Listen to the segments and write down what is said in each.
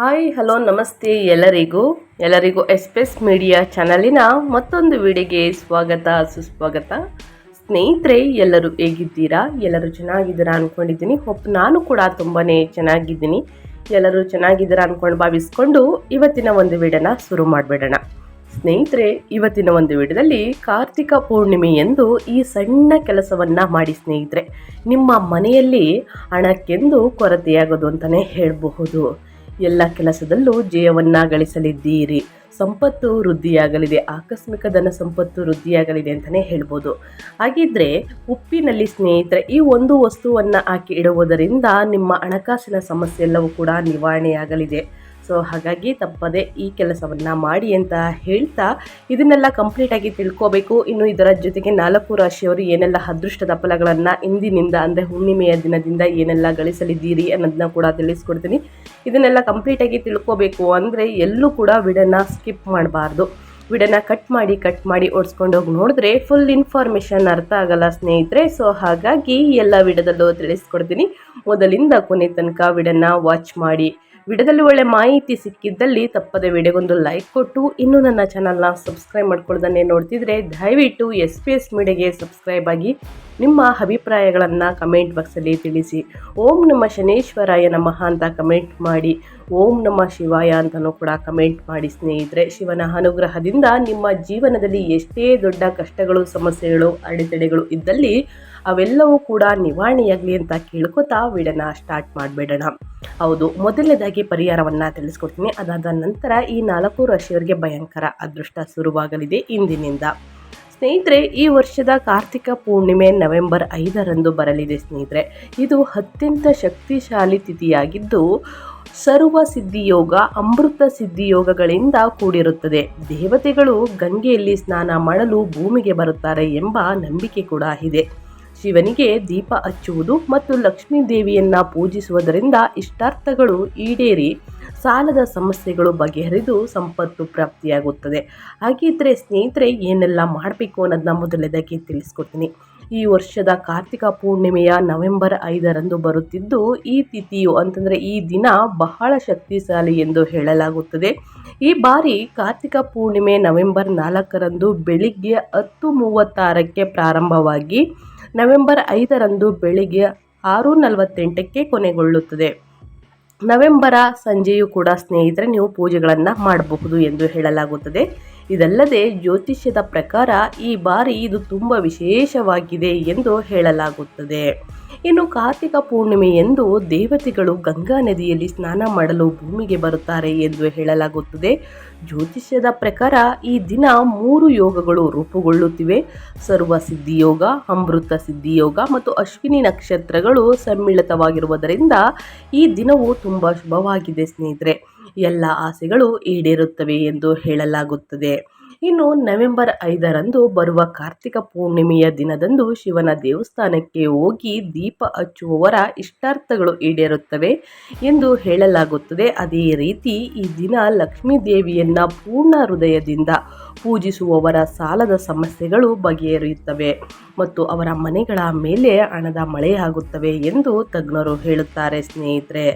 Hi, hello, ನಮಸ್ತೆ ಎಲ್ಲರಿಗೂ. ಎಲ್ಲರಿಗೂ ಎಸ್ಪೆಸ್ ಮೀಡಿಯಾ ಚಾನಲಿನ ಮತ್ತೊಂದು ವಿಡಿಯೋಗೆ ಸ್ವಾಗತ, ಸುಸ್ವಾಗತ. ಸ್ನೇಹಿತರೆ, ಎಲ್ಲರೂ ಹೇಗಿದ್ದೀರಾ? ಎಲ್ಲರೂ ಚೆನ್ನಾಗಿದ್ದೀರಾ ಅಂದ್ಕೊಂಡಿದ್ದೀನಿ ಹೋಪ್ ನಾನು ಕೂಡ ತುಂಬಾ ಚೆನ್ನಾಗಿದ್ದೀನಿ. ಎಲ್ಲರೂ ಚೆನ್ನಾಗಿದ್ದೀರಾ ಅಂದ್ಕೊಂಡು ಭಾವಿಸ್ಕೊಂಡು ಇವತ್ತಿನ ಒಂದು ವಿಡಿಯೋನ ಶುರು ಮಾಡಿಬಿಡೋಣ. ಸ್ನೇಹಿತರೆ, ಇವತ್ತಿನ ಒಂದು ವಿಡಿಯೋದಲ್ಲಿ ಕಾರ್ತಿಕ ಪೂರ್ಣಿಮೆ ಎಂದು ಈ ಸಣ್ಣ ಕೆಲಸವನ್ನು ಮಾಡಿ ಸ್ನೇಹಿತರೆ. ನಿಮ್ಮ ಮನೆಯಲ್ಲಿ ಹಣಕ್ಕೆಂದು ಕೊರತೆಯಾಗೋದು ಅಂತಲೇ ಹೇಳಬಹುದು. ಎಲ್ಲ ಕೆಲಸದಲ್ಲೂ ಜಯವನ್ನು ಗಳಿಸಲಿದ್ದೀರಿ ಸಂಪತ್ತು ವೃದ್ಧಿಯಾಗಲಿದೆ. ಆಕಸ್ಮಿಕ ಧನ ಸಂಪತ್ತು ವೃದ್ಧಿಯಾಗಲಿದೆ ಅಂತಲೇ ಹೇಳ್ಬೋದು. ಹಾಗಿದ್ರೆ ಉಪ್ಪಿನಲ್ಲಿ ಸ್ನೇಹಿತರೆ, ಈ ಒಂದು ವಸ್ತುವನ್ನು ಹಾಕಿ ಇಡುವುದರಿಂದ ನಿಮ್ಮ ಹಣಕಾಸಿನ ಸಮಸ್ಯೆ ಎಲ್ಲವೂ ಕೂಡ ನಿವಾರಣೆಯಾಗಲಿದೆ. ಸೊ ಹಾಗಾಗಿ ತಪ್ಪದೆ ಈ ಕೆಲಸವನ್ನು ಮಾಡಿ ಅಂತ ಹೇಳ್ತಾ ಇದನ್ನೆಲ್ಲ ಕಂಪ್ಲೀಟಾಗಿ ತಿಳ್ಕೋಬೇಕು. ಇನ್ನು ಇದರ ಜೊತೆಗೆ ನಾಲ್ಕು ರಾಶಿಯವರು ಏನೆಲ್ಲ ಅದೃಷ್ಟದ ಫಲಗಳನ್ನು ಇಂದಿನಿಂದ ಅಂದರೆ ಹುಣ್ಣಿಮೆಯ ದಿನದಿಂದ ಏನೆಲ್ಲ ಗಳಿಸಲಿದ್ದೀರಿ ಅನ್ನೋದನ್ನ ಕೂಡ ತಿಳಿಸ್ಕೊಡ್ತೀನಿ. ಇದನ್ನೆಲ್ಲ ಕಂಪ್ಲೀಟಾಗಿ ತಿಳ್ಕೋಬೇಕು ಅಂದರೆ ಎಲ್ಲೂ ಕೂಡ ವಿಡನ್ನ ಸ್ಕಿಪ್ ಮಾಡಬಾರ್ದು. ವಿಡನ್ನ ಕಟ್ ಮಾಡಿ ಕಟ್ ಮಾಡಿ ಹೋಗಿ ನೋಡಿದ್ರೆ ಫುಲ್ ಇನ್ಫಾರ್ಮೇಷನ್ ಅರ್ಥ ಆಗಲ್ಲ ಸ್ನೇಹಿತರೆ. ಸೊ ಹಾಗಾಗಿ ಎಲ್ಲ ವಿಡದಲ್ಲೂ ತಿಳಿಸ್ಕೊಡ್ತೀನಿ. ಮೊದಲಿಂದ ಕೊನೆ ತನಕ ವಿಡನ್ನ ವಾಚ್ ಮಾಡಿ. ವಿಡಿಯೋದಲ್ಲಿ ಒಳ್ಳೆ ಮಾಹಿತಿ ಸಿಕ್ಕಿದ್ದಲ್ಲಿ ತಪ್ಪದೆ ವಿಡಿಯೋಗೊಂದು ಲೈಕ್ ಕೊಟ್ಟು, ಇನ್ನೂ ನನ್ನ ಚಾನಲ್ನ ಸಬ್ಸ್ಕ್ರೈಬ್ ಮಾಡ್ಕೊಳ್ಳೋದನ್ನೇ ನೋಡ್ತಿದ್ರೆ ದಯವಿಟ್ಟು ಎಸ್ ಪಿ ಎಸ್ ಮೀಡಿಯಾಗೆ ಸಬ್ಸ್ಕ್ರೈಬ್ ಆಗಿ ನಿಮ್ಮ ಅಭಿಪ್ರಾಯಗಳನ್ನು ಕಮೆಂಟ್ ಬಾಕ್ಸಲ್ಲಿ ತಿಳಿಸಿ. ಓಂ ನಮ್ಮ ಶನೇಶ್ವರಾಯ ನಮಃ ಅಂತ ಕಮೆಂಟ್ ಮಾಡಿ, ಓಂ ನಮ್ಮ ಶಿವಾಯ ಅಂತಲೂ ಕೂಡ ಕಮೆಂಟ್ ಮಾಡಿ ಸ್ನೇಹಿತರೆ. ಶಿವನ ಅನುಗ್ರಹದಿಂದ ನಿಮ್ಮ ಜೀವನದಲ್ಲಿ ಎಷ್ಟೇ ದೊಡ್ಡ ಕಷ್ಟಗಳು, ಸಮಸ್ಯೆಗಳು, ಅಡೆತಡೆಗಳು ಇದ್ದಲ್ಲಿ ಅವೆಲ್ಲವೂ ಕೂಡ ನಿವಾರಣೆಯಾಗಲಿ ಅಂತ ಕೇಳ್ಕೊತಾ ವಿಡನ ಸ್ಟಾರ್ಟ್ ಮಾಡಿಬಿಡೋಣ. ಹೌದು, ಮೊದಲನೇದಾಗಿ ಪರಿಹಾರವನ್ನು ತಿಳಿಸ್ಕೊಡ್ತೀನಿ. ಅದಾದ ನಂತರ ಈ ನಾಲ್ಕು ರಾಶಿಯವರಿಗೆ ಭಯಂಕರ ಅದೃಷ್ಟ ಶುರುವಾಗಲಿದೆ ಇಂದಿನಿಂದ. ಸ್ನೇಹಿತರೆ, ಈ ವರ್ಷದ ಕಾರ್ತಿಕ ಪೂರ್ಣಿಮೆ ನವೆಂಬರ್ ಐದರಂದು ಬರಲಿದೆ ಸ್ನೇಹಿತರೆ. ಇದು ಅತ್ಯಂತ ಶಕ್ತಿಶಾಲಿ ತಿಥಿಯಾಗಿದ್ದು, ಸರ್ವ ಸಿದ್ಧಿಯೋಗ ಅಮೃತ ಸಿದ್ಧಿಯೋಗಗಳಿಂದ ಕೂಡಿರುತ್ತದೆ. ದೇವತೆಗಳು ಗಂಗೆಯಲ್ಲಿ ಸ್ನಾನ ಮಾಡಲು ಭೂಮಿಗೆ ಬರುತ್ತಾರೆ ಎಂಬ ನಂಬಿಕೆ ಕೂಡ ಇದೆ. ಶಿವನಿಗೆ ದೀಪ ಹಚ್ಚುವುದು ಮತ್ತು ಲಕ್ಷ್ಮೀ ದೇವಿಯನ್ನ ಪೂಜಿಸುವುದರಿಂದ ಇಷ್ಟಾರ್ಥಗಳು ಈಡೇರಿ ಸಾಲದ ಸಮಸ್ಯೆಗಳು ಬಗೆಹರಿದು ಸಂಪತ್ತು ಪ್ರಾಪ್ತಿಯಾಗುತ್ತದೆ. ಹಾಗಿದ್ರೆ ಸ್ನೇಹಿತರೆ, ಏನೆಲ್ಲ ಮಾಡಬೇಕು ಅನ್ನೋದನ್ನ ಮೊದಲನೇದಾಗಿ ತಿಳಿಸ್ಕೊಡ್ತೀನಿ. ಈ ವರ್ಷದ ಕಾರ್ತಿಕ ಪೂರ್ಣಿಮೆಯ ನವೆಂಬರ್ ಐದರಂದು ಬರುತ್ತಿದ್ದು, ಈ ತಿಥಿಯು ಅಂತಂದರೆ ಈ ದಿನ ಬಹಳ ಶಕ್ತಿಶಾಲಿ ಎಂದು ಹೇಳಲಾಗುತ್ತದೆ. ಈ ಬಾರಿ ಕಾರ್ತಿಕ ಪೂರ್ಣಿಮೆ ನವೆಂಬರ್ ನಾಲ್ಕರಂದು ಬೆಳಿಗ್ಗೆ ಹತ್ತು ಮೂವತ್ತಾರಕ್ಕೆ ಪ್ರಾರಂಭವಾಗಿ ನವೆಂಬರ್ ಐದರಂದು ಬೆಳಿಗ್ಗೆ ಆರು ನಲವತ್ತೆಂಟಕ್ಕೆ ಕೊನೆಗೊಳ್ಳುತ್ತದೆ. ನವೆಂಬರ ಸಂಜೆಯೂ ಕೂಡ ಸ್ನೇಹಿತರೆ, ನೀವು ಪೂಜೆಗಳನ್ನು ಮಾಡಬಹುದು ಎಂದು ಹೇಳಲಾಗುತ್ತದೆ. ಇದಲ್ಲದೆ ಜ್ಯೋತಿಷ್ಯದ ಪ್ರಕಾರ ಈ ಬಾರಿ ಇದು ತುಂಬ ವಿಶೇಷವಾಗಿದೆ ಎಂದು ಹೇಳಲಾಗುತ್ತದೆ. ಇನ್ನು ಕಾರ್ತಿಕ ಪೂರ್ಣಿಮೆ ಎಂದು ದೇವತೆಗಳು ಗಂಗಾ ನದಿಯಲ್ಲಿ ಸ್ನಾನ ಮಾಡಲು ಭೂಮಿಗೆ ಬರುತ್ತಾರೆ ಎಂದು ಹೇಳಲಾಗುತ್ತದೆ. ಜ್ಯೋತಿಷ್ಯದ ಪ್ರಕಾರ ಈ ದಿನ ಮೂರು ಯೋಗಗಳು ರೂಪುಗೊಳ್ಳುತ್ತಿವೆ. ಸರ್ವ ಸಿದ್ಧಿಯೋಗ ಅಮೃತ ಸಿದ್ಧಿಯೋಗ ಮತ್ತು ಅಶ್ವಿನಿ ನಕ್ಷತ್ರಗಳು ಸಮ್ಮಿಳಿತವಾಗಿರುವುದರಿಂದ ಈ ದಿನವು ತುಂಬ ಶುಭವಾಗಿದೆ ಸ್ನೇಹಿತರೆ. ಎಲ್ಲ ಆಸೆಗಳು ಈಡೇರುತ್ತವೆ ಎಂದು ಹೇಳಲಾಗುತ್ತದೆ. ಇನ್ನು ನವೆಂಬರ್ ಐದರಂದು ಬರುವ ಕಾರ್ತಿಕ ಪೂರ್ಣಿಮೆಯ ದಿನದಂದು ಶಿವನ ದೇವಸ್ಥಾನಕ್ಕೆ ಹೋಗಿ ದೀಪ ಹಚ್ಚುವವರ ಇಷ್ಟಾರ್ಥಗಳು ಈಡೇರುತ್ತವೆ ಎಂದು ಹೇಳಲಾಗುತ್ತದೆ. ಅದೇ ರೀತಿ ಈ ದಿನ ಲಕ್ಷ್ಮೀ ದೇವಿಯನ್ನು ಪೂರ್ಣ ಹೃದಯದಿಂದ ಪೂಜಿಸುವವರ ಸಾಲದ ಸಮಸ್ಯೆಗಳು ಬಗೆಹರಿಯುತ್ತವೆ ಮತ್ತು ಅವರ ಮನೆಗಳ ಮೇಲೆ ಹಣದ ಮಳೆಯಾಗುತ್ತವೆ ಎಂದು ತಜ್ಞರು ಹೇಳುತ್ತಾರೆ ಸ್ನೇಹಿತರೆ.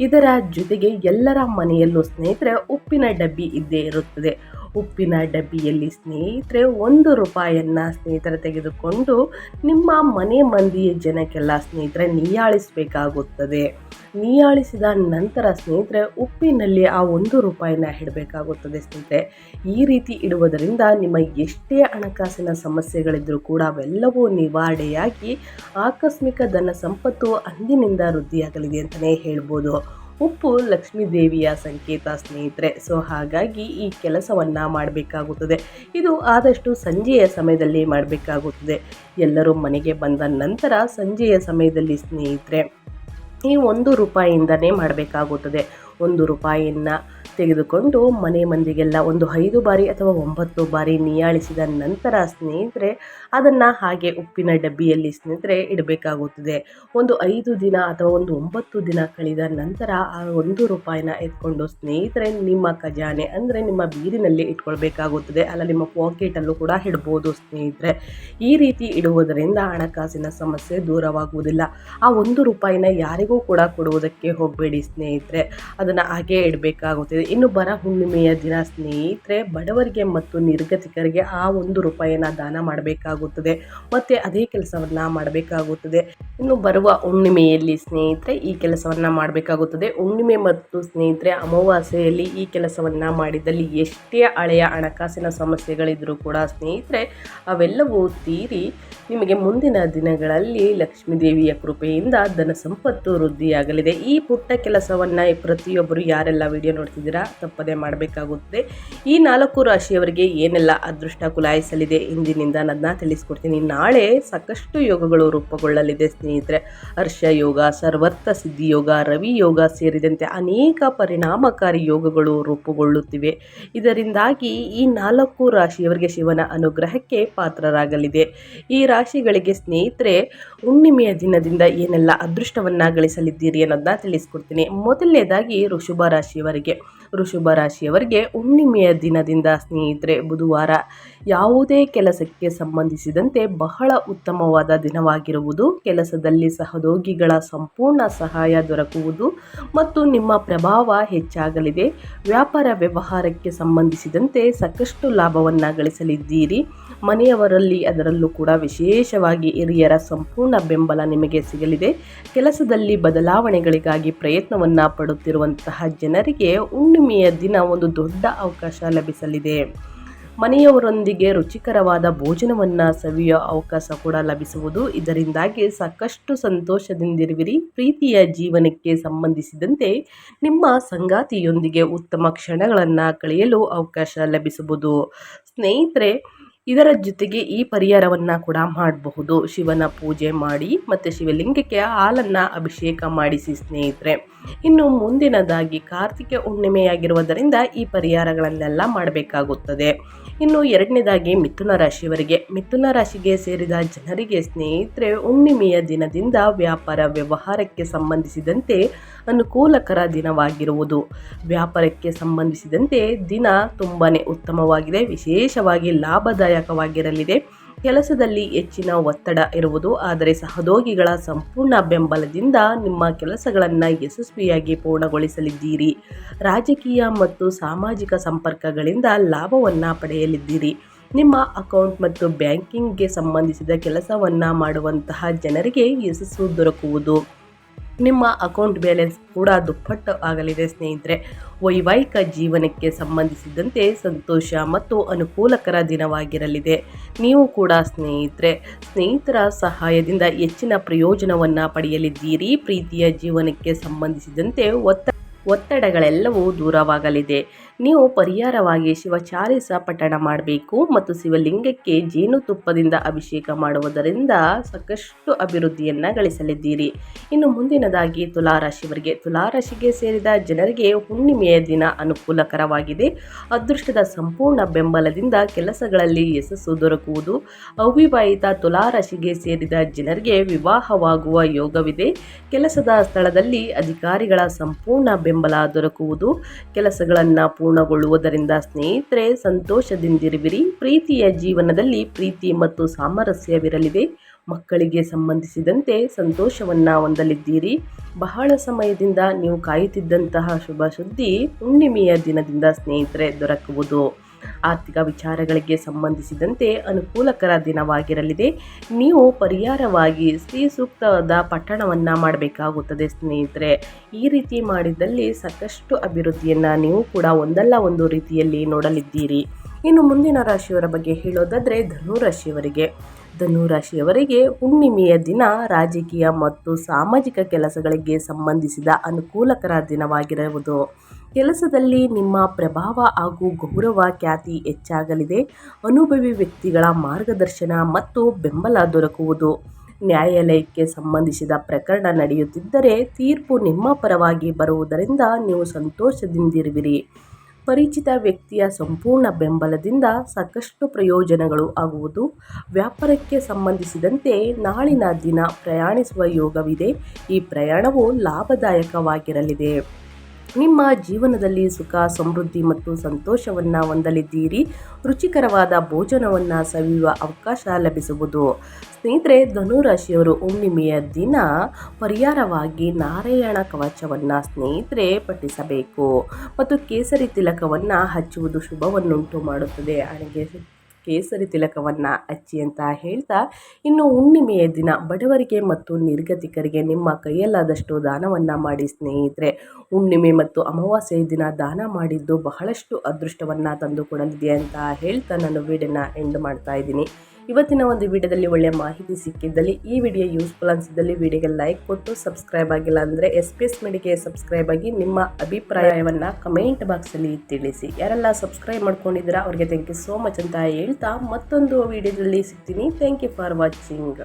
ಇದರ ಜೊತೆಗೆ ಎಲ್ಲರ ಮನೆಯಲ್ಲೂ ಸ್ನೇಹಿತರೆ, ಉಪ್ಪಿನ ಡಬ್ಬಿ ಇದ್ದೇ ಇರುತ್ತದೆ. ಉಪ್ಪಿನ ಡಬ್ಬಿಯಲ್ಲಿ ಸ್ನೇಹಿತರೆ ಒಂದು ರೂಪಾಯಿಯನ್ನು ಸ್ನೇಹಿತರೆ ತೆಗೆದುಕೊಂಡು ನಿಮ್ಮ ಮನೆ ಮಂದಿಯ ಜನಕ್ಕೆಲ್ಲ ಸ್ನೇಹಿತರೆ ನೀಯಾಳಿಸಬೇಕಾಗುತ್ತದೆ ನೀಯಾಳಿಸಿದ ನಂತರ ಸ್ನೇಹಿತರೆ ಉಪ್ಪಿನಲ್ಲಿ ಆ ಒಂದು ರೂಪಾಯಿನ ಇಡಬೇಕಾಗುತ್ತದೆ ಸ್ನೇಹಿತರೆ. ಈ ರೀತಿ ಇಡುವುದರಿಂದ ನಿಮ್ಮ ಎಷ್ಟೇ ಹಣಕಾಸಿನ ಸಮಸ್ಯೆಗಳಿದ್ದರೂ ಕೂಡ ಅವೆಲ್ಲವೂ ನಿವಾರಣೆಯಾಗಿ ಆಕಸ್ಮಿಕ ಧನ ಸಂಪತ್ತು ಅಂದಿನಿಂದ ವೃದ್ಧಿಯಾಗಲಿದೆ ಅಂತಲೇ ಹೇಳ್ಬೋದು. ಉಪ್ಪು ಲಕ್ಷ್ಮೀ ದೇವಿಯ ಸಂಕೇತ ಸ್ನೇಹಿತರೆ. ಸೊ ಹಾಗಾಗಿ ಈ ಕೆಲಸವನ್ನು ಮಾಡಬೇಕಾಗುತ್ತದೆ. ಇದು ಆದಷ್ಟು ಸಂಜೆಯ ಸಮಯದಲ್ಲಿ ಮಾಡಬೇಕಾಗುತ್ತದೆ. ಎಲ್ಲರೂ ಮನೆಗೆ ಬಂದ ನಂತರ ಸಂಜೆಯ ಸಮಯದಲ್ಲಿ ಸ್ನೇಹಿತರೆ, ಈ ಒಂದು ರೂಪಾಯಿಯಿಂದನೇ ಮಾಡಬೇಕಾಗುತ್ತದೆ. ಒಂದು ರೂಪಾಯಿಯನ್ನು ತೆಗೆದುಕೊಂಡು ಮನೆ ಮಂದಿಗೆಲ್ಲ ಒಂದು ಐದು ಬಾರಿ ಅಥವಾ ಒಂಬತ್ತು ಬಾರಿ ನಿಯಾಳಿಸಿದ ನಂತರ ಸ್ನೇಹಿತರೆ ಅದನ್ನು ಹಾಗೆ ಉಪ್ಪಿನ ಡಬ್ಬಿಯಲ್ಲಿ ಸ್ನೇಹಿತರೆ ಇಡಬೇಕಾಗುತ್ತದೆ. ಒಂದು ಐದು ದಿನ ಅಥವಾ ಒಂದು ಒಂಬತ್ತು ದಿನ ಕಳೆದ ನಂತರ ಆ ಒಂದು ರೂಪಾಯಿನ ಎತ್ಕೊಂಡು ಸ್ನೇಹಿತರೆ ನಿಮ್ಮ ಖಜಾನೆ ಅಂದರೆ ನಿಮ್ಮ ಬೀರಿನಲ್ಲಿ ಇಟ್ಕೊಳ್ಬೇಕಾಗುತ್ತದೆ. ಅಲ್ಲ, ನಿಮ್ಮ ಪಾಕೆಟಲ್ಲೂ ಕೂಡ ಇಡ್ಬೋದು ಸ್ನೇಹಿತರೆ. ಈ ರೀತಿ ಇಡುವುದರಿಂದ ಹಣಕಾಸಿನ ಸಮಸ್ಯೆ ದೂರವಾಗುವುದಿಲ್ಲ. ಆ ಒಂದು ರೂಪಾಯಿನ ಯಾರಿಗೂ ಕೂಡ ಕೊಡುವುದಕ್ಕೆ ಹೋಗಬೇಡಿ ಸ್ನೇಹಿತರೆ. ಅದನ್ನು ಹಾಗೆ ಇಡಬೇಕಾಗುತ್ತದೆ. ಇನ್ನು ಬರ ಹುಣ್ಣಿಮೆಯ ದಿನ ಸ್ನೇಹಿತರೆ ಬಡವರಿಗೆ ಮತ್ತು ನಿರ್ಗತಿಕರಿಗೆ ಆ ಒಂದು ರೂಪಾಯಿನ ದಾನ ಮಾಡಬೇಕಾಗುತ್ತದೆ. ಮತ್ತು ಅದೇ ಕೆಲಸವನ್ನು ಮಾಡಬೇಕಾಗುತ್ತದೆ. ಇನ್ನು ಬರುವ ಹುಣ್ಣಿಮೆಯಲ್ಲಿ ಸ್ನೇಹಿತರೆ ಈ ಕೆಲಸವನ್ನು ಮಾಡಬೇಕಾಗುತ್ತದೆ. ಹುಣ್ಣಿಮೆ ಮತ್ತು ಸ್ನೇಹಿತರೆ ಅಮಾವಾಸ್ಯೆಯಲ್ಲಿ ಈ ಕೆಲಸವನ್ನು ಮಾಡಿದಲ್ಲಿ ಎಷ್ಟೇ ಹಳೆಯ ಹಣಕಾಸಿನ ಸಮಸ್ಯೆಗಳಿದ್ದರೂ ಕೂಡ ಸ್ನೇಹಿತರೆ ಅವೆಲ್ಲವೂ ತೀರಿ ನಿಮಗೆ ಮುಂದಿನ ದಿನಗಳಲ್ಲಿ ಲಕ್ಷ್ಮೀ ದೇವಿಯ ಕೃಪೆಯಿಂದ ಧನ ಸಂಪತ್ತು ವೃದ್ಧಿಯಾಗಲಿದೆ. ಈ ಪುಟ್ಟ ಕೆಲಸವನ್ನು ಪ್ರತಿಯೊಬ್ಬರು ಯಾರೆಲ್ಲ ವಿಡಿಯೋ ನೋಡ್ತಿದ್ದೀರಾ ತಪ್ಪದೇ ಮಾಡಬೇಕಾಗುತ್ತದೆ. ಈ ನಾಲ್ಕು ರಾಶಿಯವರಿಗೆ ಏನೆಲ್ಲ ಅದೃಷ್ಟ ಕುಲಾಯಿಸಲಿದೆ ಇಂದಿನಿಂದ ನನ್ನ ತಿಳಿಸ್ಕೊಡ್ತೀನಿ ನಾಳೆ ಸಾಕಷ್ಟು ಯೋಗಗಳು ರೂಪುಗೊಳ್ಳಲಿದೆ ಸ್ನೇಹಿತರೆ. ಹರ್ಷ ಯೋಗ ಸರ್ವರ್ಥ ಸಿದ್ಧಿ ಯೋಗ, ರವಿ ಯೋಗ ಸೇರಿದಂತೆ ಅನೇಕ ಪರಿಣಾಮಕಾರಿ ಯೋಗಗಳು ರೂಪುಗೊಳ್ಳುತ್ತಿವೆ. ಇದರಿಂದಾಗಿ ಈ ನಾಲ್ಕು ರಾಶಿಯವರಿಗೆ ಶಿವನ ಅನುಗ್ರಹಕ್ಕೆ ಪಾತ್ರರಾಗಲಿದೆ. ಈ ರಾಶಿಗಳಿಗೆ ಸ್ನೇಹಿತರೆ, ಹುಣ್ಣಿಮೆಯ ದಿನದಿಂದ ಏನೆಲ್ಲ ಅದೃಷ್ಟವನ್ನು ಗಳಿಸಲಿದ್ದೀರಿ ಅನ್ನೋದನ್ನ ತಿಳಿಸ್ಕೊಡ್ತೀನಿ. ಮೊದಲನೇದಾಗಿ ಋಷಭ ರಾಶಿಯವರಿಗೆ. ಋಷಭ ರಾಶಿಯವರಿಗೆ ಹುಣ್ಣಿಮೆಯ ದಿನದಿಂದ ಸ್ನೇಹಿತರೆ ಬುಧವಾರ ಯಾವುದೇ ಕೆಲಸಕ್ಕೆ ಸಂಬಂಧಿಸಿದಂತೆ ಬಹಳ ಉತ್ತಮವಾದ ದಿನವಾಗಿರುವುದು. ಕೆಲಸದಲ್ಲಿ ಸಹೋದ್ಯೋಗಿಗಳ ಸಂಪೂರ್ಣ ಸಹಾಯ ದೊರಕುವುದು ಮತ್ತು ನಿಮ್ಮ ಪ್ರಭಾವ ಹೆಚ್ಚಾಗಲಿದೆ. ವ್ಯಾಪಾರ ವ್ಯವಹಾರಕ್ಕೆ ಸಂಬಂಧಿಸಿದಂತೆ ಸಾಕಷ್ಟು ಲಾಭವನ್ನು ಗಳಿಸಲಿದ್ದೀರಿ. ಮನೆಯವರಲ್ಲಿ ಅದರಲ್ಲೂ ಕೂಡ ವಿಶೇಷವಾಗಿ ಹಿರಿಯರ ಸಂಪೂರ್ಣ ಬೆಂಬಲ ನಿಮಗೆ ಸಿಗಲಿದೆ. ಕೆಲಸದಲ್ಲಿ ಬದಲಾವಣೆಗಳಿಗಾಗಿ ಪ್ರಯತ್ನವನ್ನು ಪಡುತ್ತಿರುವಂತಹ ಜನರಿಗೆ ಹುಣ್ಣಿಮೆಯ ದಿನ ಒಂದು ದೊಡ್ಡ ಅವಕಾಶ ಲಭಿಸಲಿದೆ. ಮನೆಯವರೊಂದಿಗೆ ರುಚಿಕರವಾದ ಭೋಜನವನ್ನು ಸವಿಯೋ ಅವಕಾಶ ಕೂಡ ಲಭಿಸುವುದು. ಇದರಿಂದಾಗಿ ಸಾಕಷ್ಟು ಸಂತೋಷದಿಂದಿರುವಿರಿ. ಪ್ರೀತಿಯ ಜೀವನಕ್ಕೆ ಸಂಬಂಧಿಸಿದಂತೆ ನಿಮ್ಮ ಸಂಗಾತಿಯೊಂದಿಗೆ ಉತ್ತಮ ಕ್ಷಣಗಳನ್ನು ಕಳೆಯಲು ಅವಕಾಶ ಲಭಿಸುವುದು. ಸ್ನೇಹಿತರೆ ಇದರ ಜೊತೆಗೆ ಈ ಪರಿಹಾರವನ್ನು ಕೂಡ ಮಾಡಬಹುದು. ಶಿವನ ಪೂಜೆ ಮಾಡಿ ಮತ್ತು ಶಿವಲಿಂಗಕ್ಕೆ ಹಾಲನ್ನು ಅಭಿಷೇಕ ಮಾಡಿಸಿ ಸ್ನೇಹಿತರೆ. ಇನ್ನು ಮುಂದಿನದಾಗಿ ಕಾರ್ತಿಕ ಹುಣ್ಣಿಮೆಯಾಗಿರುವುದರಿಂದ ಈ ಪರಿಹಾರಗಳನ್ನೆಲ್ಲ ಮಾಡಬೇಕಾಗುತ್ತದೆ. ಇನ್ನು ಎರಡನೇದಾಗಿ ಮಿಥುನ ರಾಶಿಯವರಿಗೆ. ಮಿಥುನ ರಾಶಿಗೆ ಸೇರಿದ ಜನರಿಗೆ ಸ್ನೇಹಿತರೆ, ಹುಣ್ಣಿಮೆಯ ದಿನದಿಂದ ವ್ಯಾಪಾರ ವ್ಯವಹಾರಕ್ಕೆ ಸಂಬಂಧಿಸಿದಂತೆ ಅನುಕೂಲಕರ ದಿನವಾಗಿರುವುದು. ವ್ಯಾಪಾರಕ್ಕೆ ಸಂಬಂಧಿಸಿದಂತೆ ದಿನ ತುಂಬಾ ಉತ್ತಮವಾಗಿದೆ. ವಿಶೇಷವಾಗಿ ಲಾಭದಾಯಕವಾಗಿರಲಿದೆ. ಕೆಲಸದಲ್ಲಿ ಹೆಚ್ಚಿನ ಒತ್ತಡ ಇರುವುದು, ಆದರೆ ಸಹದೋಗಿಗಳ ಸಂಪೂರ್ಣ ಬೆಂಬಲದಿಂದ ನಿಮ್ಮ ಕೆಲಸಗಳನ್ನು ಯಶಸ್ವಿಯಾಗಿ ಪೂರ್ಣಗೊಳಿಸಲಿದ್ದೀರಿ. ರಾಜಕೀಯ ಮತ್ತು ಸಾಮಾಜಿಕ ಸಂಪರ್ಕಗಳಿಂದ ಲಾಭವನ್ನು ಪಡೆಯಲಿದ್ದೀರಿ. ನಿಮ್ಮ ಅಕೌಂಟ್ ಮತ್ತು ಬ್ಯಾಂಕಿಂಗ್ಗೆ ಸಂಬಂಧಿಸಿದ ಕೆಲಸವನ್ನು ಮಾಡುವಂತಹ ಜನರಿಗೆ ಯಶಸ್ಸು ದೊರಕುವುದು. ನಿಮ್ಮ ಅಕೌಂಟ್ ಬ್ಯಾಲೆನ್ಸ್ ಕೂಡ ದುಪ್ಪಟ್ಟು ಆಗಲಿದೆ ಸ್ನೇಹಿತರೆ. ವೈವಾಹಿಕ ಜೀವನಕ್ಕೆ ಸಂಬಂಧಿಸಿದಂತೆ ಸಂತೋಷ ಮತ್ತು ಅನುಕೂಲಕರ ದಿನವಾಗಿರಲಿದೆ. ನೀವು ಕೂಡ ಸ್ನೇಹಿತರೆ, ಸ್ನೇಹಿತರ ಸಹಾಯದಿಂದ ಹೆಚ್ಚಿನ ಪ್ರಯೋಜನವನ್ನು ಪಡೆಯಲಿದ್ದೀರಿ. ಪ್ರೀತಿಯ ಜೀವನಕ್ಕೆ ಸಂಬಂಧಿಸಿದಂತೆ ಒತ್ತ ಒತ್ತಡಗಳೆಲ್ಲವೂ ದೂರವಾಗಲಿದೆ. ನೀವು ಪರಿಹಾರವಾಗಿ ಶಿವಚಾಲಿಸ ಪಠಣ ಮಾಡಬೇಕು ಮತ್ತು ಶಿವಲಿಂಗಕ್ಕೆ ಜೇನುತುಪ್ಪದಿಂದ ಅಭಿಷೇಕ ಮಾಡುವುದರಿಂದ ಸಾಕಷ್ಟು ಅಭಿವೃದ್ಧಿಯನ್ನು ಗಳಿಸಲಿದ್ದೀರಿ. ಇನ್ನು ಮುಂದಿನದಾಗಿ ತುಲಾರಾಶಿಯವರಿಗೆ, ತುಲಾರಾಶಿಗೆ ಸೇರಿದ ಜನರಿಗೆ ಹುಣ್ಣಿಮೆಯ ದಿನ ಅನುಕೂಲಕರವಾಗಿದೆ. ಅದೃಷ್ಟದ ಸಂಪೂರ್ಣ ಬೆಂಬಲದಿಂದ ಕೆಲಸಗಳಲ್ಲಿ ಯಶಸ್ಸು ದೊರಕುವುದು. ಅವಿವಾಹಿತ ತುಲಾರಾಶಿಗೆ ಸೇರಿದ ಜನರಿಗೆ ವಿವಾಹವಾಗುವ ಯೋಗವಿದೆ. ಕೆಲಸದ ಸ್ಥಳದಲ್ಲಿ ಅಧಿಕಾರಿಗಳ ಸಂಪೂರ್ಣ ಬೆಂಬಲ ದೊರಕುವುದು. ಕೆಲಸಗಳನ್ನು ಪೂರ್ಣಗೊಳ್ಳುವುದರಿಂದ ಸ್ನೇಹಿತರೆ, ಸಂತೋಷದಿಂದಿರುವಿರಿ. ಪ್ರೀತಿಯ ಜೀವನದಲ್ಲಿ ಪ್ರೀತಿ ಮತ್ತು ಸಾಮರಸ್ಯವಿರಲಿದೆ ಮಕ್ಕಳಿಗೆ ಸಂಬಂಧಿಸಿದಂತೆ ಸಂತೋಷವನ್ನು ಹೊಂದಲಿದ್ದೀರಿ. ಬಹಳ ಸಮಯದಿಂದ ನೀವು ಕಾಯುತ್ತಿದ್ದಂತಹ ಶುಭ ಸುದ್ದಿ ಹುಣ್ಣಿಮೆಯ ದಿನದಿಂದ ಸ್ನೇಹಿತರೆ ದೊರಕುವುದು. ಆರ್ಥಿಕ ವಿಚಾರಗಳಿಗೆ ಸಂಬಂಧಿಸಿದಂತೆ ಅನುಕೂಲಕರ ದಿನವಾಗಿರಲಿದೆ. ನೀವು ಪರಿಹಾರವಾಗಿ ಸ್ತ್ರೀ ಸೂಕ್ತವಾದ ಪಟ್ಟಣವನ್ನು ಮಾಡಬೇಕಾಗುತ್ತದೆ ಸ್ನೇಹಿತರೆ. ಈ ರೀತಿ ಮಾಡಿದಲ್ಲಿ ಸಾಕಷ್ಟು ಅಭಿವೃದ್ಧಿಯನ್ನು ನೀವು ಕೂಡ ಒಂದಲ್ಲ ಒಂದು ರೀತಿಯಲ್ಲಿ ನೋಡಲಿದ್ದೀರಿ. ಇನ್ನು ಮುಂದಿನ ರಾಶಿಯವರ ಬಗ್ಗೆ ಹೇಳೋದಾದರೆ ಧನು ರಾಶಿಯವರಿಗೆ. ಧನು ಹುಣ್ಣಿಮೆಯ ದಿನ ರಾಜಕೀಯ ಮತ್ತು ಸಾಮಾಜಿಕ ಕೆಲಸಗಳಿಗೆ ಸಂಬಂಧಿಸಿದ ಅನುಕೂಲಕರ ದಿನವಾಗಿರುವುದು. ಕೆಲಸದಲ್ಲಿ ನಿಮ್ಮ ಪ್ರಭಾವ ಹಾಗೂ ಗೌರವ ಖ್ಯಾತಿ ಹೆಚ್ಚಾಗಲಿದೆ. ಅನುಭವಿ ವ್ಯಕ್ತಿಗಳ ಮಾರ್ಗದರ್ಶನ ಮತ್ತು ಬೆಂಬಲ ದೊರಕುವುದು. ನ್ಯಾಯಾಲಯಕ್ಕೆ ಸಂಬಂಧಿಸಿದ ಪ್ರಕರಣ ನಡೆಯುತ್ತಿದ್ದರೆ ತೀರ್ಪು ನಿಮ್ಮ ಪರವಾಗಿ ಬರುವುದರಿಂದ ನೀವು ಸಂತೋಷದಿಂದಿರುವಿರಿ. ಪರಿಚಿತ ವ್ಯಕ್ತಿಯ ಸಂಪೂರ್ಣ ಬೆಂಬಲದಿಂದ ಸಾಕಷ್ಟು ಪ್ರಯೋಜನಗಳು ಆಗುವುದು. ವ್ಯಾಪಾರಕ್ಕೆ ಸಂಬಂಧಿಸಿದಂತೆ ನಾಳಿನ ದಿನ ಪ್ರಯಾಣಿಸುವ ಯೋಗವಿದೆ. ಈ ಪ್ರಯಾಣವು ಲಾಭದಾಯಕವಾಗಿರಲಿದೆ. ನಿಮ್ಮ ಜೀವನದಲ್ಲಿ ಸುಖ, ಸಮೃದ್ಧಿ ಮತ್ತು ಸಂತೋಷವನ್ನು ಹೊಂದಲಿದ್ದೀರಿ. ರುಚಿಕರವಾದ ಭೋಜನವನ್ನು ಸವಿಯುವ ಅವಕಾಶ ಲಭಿಸುವುದು. ಸ್ನೇಹಿತರೆ, ಧನುರಾಶಿಯವರು ಹುಣ್ಣಿಮೆಯ ದಿನ ಪರಿಹಾರವಾಗಿ ನಾರಾಯಣ ಕವಚವನ್ನು ಸ್ನೇಹಿತರೆ ಪಠಿಸಬೇಕು. ಮತ್ತು ಕೇಸರಿ ತಿಲಕವನ್ನು ಹಚ್ಚುವುದು ಶುಭವನ್ನುಂಟು ಮಾಡುತ್ತದೆ. ಹಣೆಗೆ ಕೇಸರಿ ತಿಲಕವನ್ನು ಹಚ್ಚಿ ಅಂತ ಹೇಳ್ತಾ, ಇನ್ನು ಹುಣ್ಣಿಮೆಯ ದಿನ ಬಡವರಿಗೆ ಮತ್ತು ನಿರ್ಗತಿಕರಿಗೆ ನಿಮ್ಮ ಕೈಯಲ್ಲಾದಷ್ಟು ದಾನವನ್ನು ಮಾಡಿ ಸ್ನೇಹಿತರೆ. ಹುಣ್ಣಿಮೆ ಮತ್ತು ಅಮಾವಾಸ್ಯೆಯ ದಿನ ದಾನ ಮಾಡಿದ್ದು ಬಹಳಷ್ಟು ಅದೃಷ್ಟವನ್ನು ತಂದುಕೊಡಲಿದೆ ಅಂತ ಹೇಳ್ತಾ ನಾನು ವಿಡಿಯೋನ ಎಂಡ್ ಮಾಡ್ತಾ ಇದ್ದೀನಿ. ಇವತ್ತಿನ ಒಂದು ವಿಡಿಯೋದಲ್ಲಿ ಒಳ್ಳೆಯ ಮಾಹಿತಿ ಸಿಕ್ಕಿದ್ದಲ್ಲಿ ಈ ವಿಡಿಯೋ ಯೂಸ್ಫುಲ್ ಅನಿಸಿದ್ದಲ್ಲಿ ವಿಡಿಯೋಗೆ ಲೈಕ್ ಕೊಟ್ಟು ಸಬ್ಸ್ಕ್ರೈಬ್ ಆಗಿಲ್ಲ ಅಂದರೆ ಎಸ್ ಪಿ ಎಸ್ ಮೆಡಿಗೆ ಸಬ್ಸ್ಕ್ರೈಬ್ ಆಗಿ ನಿಮ್ಮ ಅಭಿಪ್ರಾಯವನ್ನು ಕಮೆಂಟ್ ಬಾಕ್ಸಲ್ಲಿ ತಿಳಿಸಿ. ಯಾರೆಲ್ಲ ಸಬ್ಸ್ಕ್ರೈಬ್ ಮಾಡ್ಕೊಂಡಿದ್ದೀರಾ ಅವ್ರಿಗೆ ಥ್ಯಾಂಕ್ ಯು ಸೋ ಮಚ್ ಅಂತ ಹೇಳ್ತಾ ಮತ್ತೊಂದು ವಿಡಿಯೋದಲ್ಲಿ ಸಿಗ್ತೀನಿ. Thank you for watching